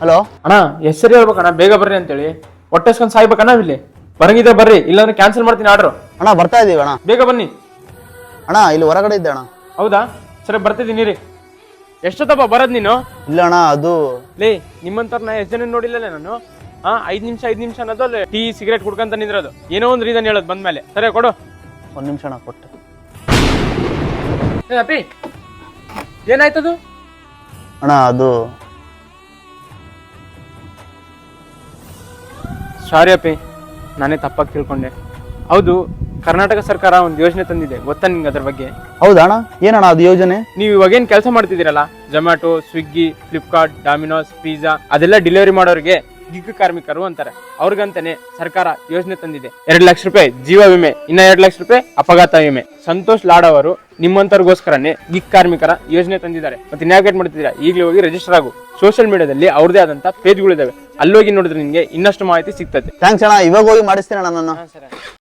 Hello? ಅಣ್ಣ ಹೆಸರು ಸರಿ ಹೇಳ್ಬೇಕಣ್ಣ ಬೇಗ ಬರ್ರಿ ಅಂತೇಳಿ. ಹೊಟ್ಟೆಸ್ಕೊಂಡ್ ಸಾಯ್ಬೇಕಣ್ಣ ಇಲ್ಲಿ. ಬರಂಗಿದ್ರೆ ಬರ್ರಿ ಇಲ್ಲಾಂದ್ರೆ ಕ್ಯಾನ್ಸಲ್ ಮಾಡ್ತೀನಿ ಆರ್ಡ್ರು ಅಣ್ಣ ಬರ್ತಾ ಇದ್ದೀವಿ ಅಣ್ಣ. ಬೇಗ ಬನ್ನಿ. ಅಣ್ಣ ಇಲ್ಲಿ ಹೊರಗಡೆ ಇದ್ದೆ ಅಣ್ಣ. ಹೌದಾ? ಸರಿ ಬರ್ತಿದ್ದೀನಿ ರೀ ಎಷ್ಟೊತ್ತಪ್ಪ ಬರೋದು ನೀನು? ಇಲ್ಲ ಅಣ್ಣ ಅದು ಲೇ ನಿಮ್ಮಂತವ್ರನ್ನ ಎಷ್ಟು ಜನ ನೋಡಿಲ್ಲಲೇ ನಾನು? ಹಾ ಐದು ನಿಮಿಷ ಐದು ನಿಮಿಷ ಅನ್ನೋದು ಅಲ್ಲಿ ಟೀ ಸಿಗರೇಟ್ ಕುಡ್ಕಂತ ನಿಂದ್ರದು. ಏನೋ ಒಂದು ರೀಸನ್ ಹೇಳೋದು ಬಂದ್ಮೇಲೆ. ಸರಿ ಕೊಡು. ಒಂದು ನಿಮಿಷ ಅಣ್ಣ ಕೊಟ್ಟು. ಏ ಅಪ್ಪಿ ಏನಾಯ್ತದು? ಅಣ್ಣ ಅದು ಸಾರಿ ಅಪ್ಪಿ ನಾನೇ ತಪ್ಪಾಗಿ ತಿಳ್ಕೊಂಡೆ. ಹೌದು ಕರ್ನಾಟಕ ಸರ್ಕಾರ ಒಂದು ಯೋಜನೆ ತಂದಿದೆ ಗೊತ್ತಾ ನಿಮ್ಗೆ ಅದ್ರ ಬಗ್ಗೆ? ಹೌದಾ ಅಣ್ಣ? ಏನಣ್ಣ ಅದು ಯೋಜನೆ? ನೀವು ಇವಾಗ ಏನ್ ಕೆಲಸ ಮಾಡ್ತಿದ್ದೀರಲ್ಲ ಜೊಮ್ಯಾಟೊ ಸ್ವಿಗ್ಗಿ ಫ್ಲಿಪ್ಕಾರ್ಟ್ ಡಾಮಿನೋಸ್ ಪಿಜ್ಜಾ ಅದೆಲ್ಲ ಡೆಲಿವರಿ ಮಾಡೋರಿಗೆ ಗಿಗ್ ಕಾರ್ಮಿಕರು ಅಂತಾರೆ. ಅವ್ರಿಗಂತಾನೆ ಸರ್ಕಾರ ಯೋಜನೆ ತಂದಿದೆ. ಎರಡು ಲಕ್ಷ ರೂಪಾಯಿ ಜೀವ ವಿಮೆ ಇನ್ನ ಎರಡು ಲಕ್ಷ ರೂಪಾಯಿ ಅಪಘಾತ ವಿಮೆ. ಸಂತೋಷ್ ಲಾಡ್ ಅವರು ನಿಮ್ಮಂತರಿಗೋಸ್ಕರನೇ ಗಿಗ್ ಕಾರ್ಮಿಕರ ಯೋಜನೆ ತಂದಿದ್ದಾರೆ. ಮತ್ತೆ ನ್ಯಾವಿಗೇಟ್ ಮಾಡ್ತಿದ್ದೀರಾ? ಈಗಲೇ ಹೋಗಿ ರಿಜಿಸ್ಟರ್ ಆಗು. ಸೋಷಿಯಲ್ ಮೀಡಿಯಾದಲ್ಲಿ ಅವ್ರದೇ ಆದಂತ ಪೇಜ್ಗಳಿದಾವೆ ಅಲ್ಲೋಗಿ ನೋಡಿದ್ರೆ ನಿಮಗೆ ಇನ್ನಷ್ಟು ಮಾಹಿತಿ ಸಿಗ್ತದೆ. ಥ್ಯಾಂಕ್ಸ್ ಅಣ್ಣ ಇವಾಗ ಹೋಗಿ ಮಾಡಿಸ್ತೀನಿ ಅಣ್ಣ ನಾನು